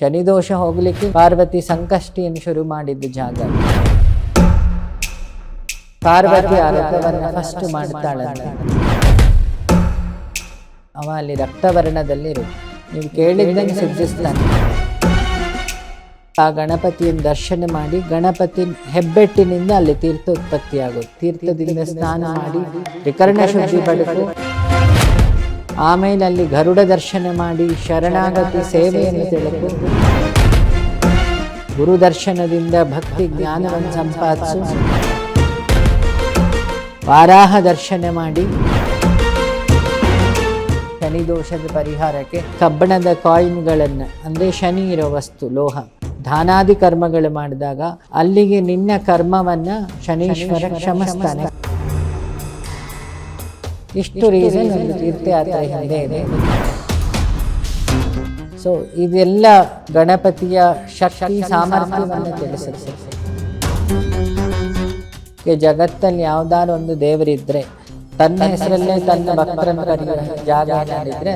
ಶನಿದೋಷ ಹೋಗ್ಲಿಕ್ಕೆ ಪಾರ್ವತಿ ಸಂಕಷ್ಟಿಯನ್ನು ಶುರು ಮಾಡಿದ್ದು ಜಾಗ. ಪಾರ್ವತಿ ಆರೋಗ್ಯವನ್ನು ಫಸ್ಟ್ ಮಾಡ್ತಾಳೆ. ಅವ ಅಲ್ಲಿ ರಕ್ತವರ್ಣದಲ್ಲಿರು. ನೀವು ಕೇಳಿದ್ದಂಗೆ ಸಿದ್ಧಿಸ್ತಾನೆ. ಆ ಗಣಪತಿಯನ್ನು ದರ್ಶನ ಮಾಡಿ ಗಣಪತಿ ಹೆಬ್ಬೆಟ್ಟಿನಿಂದ ಅಲ್ಲಿ ತೀರ್ಥ ಉತ್ಪತ್ತಿಯಾಗುತ್ತೆ ತೀರ್ಥದಿಂದ ಸ್ನಾನ ಮಾಡಿ ತ್ರಿಕರ್ಣ ಶುದ್ಧಿ ಪಡೆದು ಆಮೇಲೆ ಅಲ್ಲಿ ಗರುಡ ದರ್ಶನ ಮಾಡಿ ಶರಣಾಗತಿ ಸೇವೆಯನ್ನು ತಿಳಿದು ಗುರು ದರ್ಶನದಿಂದ ಭಕ್ತಿ ಜ್ಞಾನವನ್ನು ಸಂಪಾದಿಸು. ವಾರಾಹ ದರ್ಶನ ಮಾಡಿ. ಶನಿ ದೋಷದ ಪರಿಹಾರಕ್ಕೆ ಕಬ್ಬಣದ ಕಾಯಿನ್ಗಳನ್ನು ಅಂದರೆ ಶನಿ ಇರೋ ವಸ್ತು ಲೋಹ ದಾನಾದಿ ಕರ್ಮಗಳು ಮಾಡಿದಾಗ ಅಲ್ಲಿಗೆ ನಿನ್ನ ಕರ್ಮವನ್ನ ಶನೀಶ್ವರ ಕ್ಷಮಿಸ್ತಾನೆ. ಇಷ್ಟು ರೀಸನ್ ಒಂದು ತೀರ್ಥಯಾತ್ರೆ ಹಿಂದೆ ಇದೆ. ಸೊ ಇದೆಲ್ಲ ಗಣಪತಿಯ ಶಕ್ತಿ, ಸಾಮರ್ಥ್ಯವನ್ನು ತಿಳಿಸುತ್ತೆ. ಜಗತ್ತಲ್ಲಿ ಯಾವ್ದಾದ್ರು ಒಂದು ದೇವರಿದ್ರೆ ತನ್ನ ಹೆಸರಲ್ಲೇ ತನ್ನ ಭಕ್ತರನ್ನು ಜಾಗ ಮಾಡಿದ್ರೆ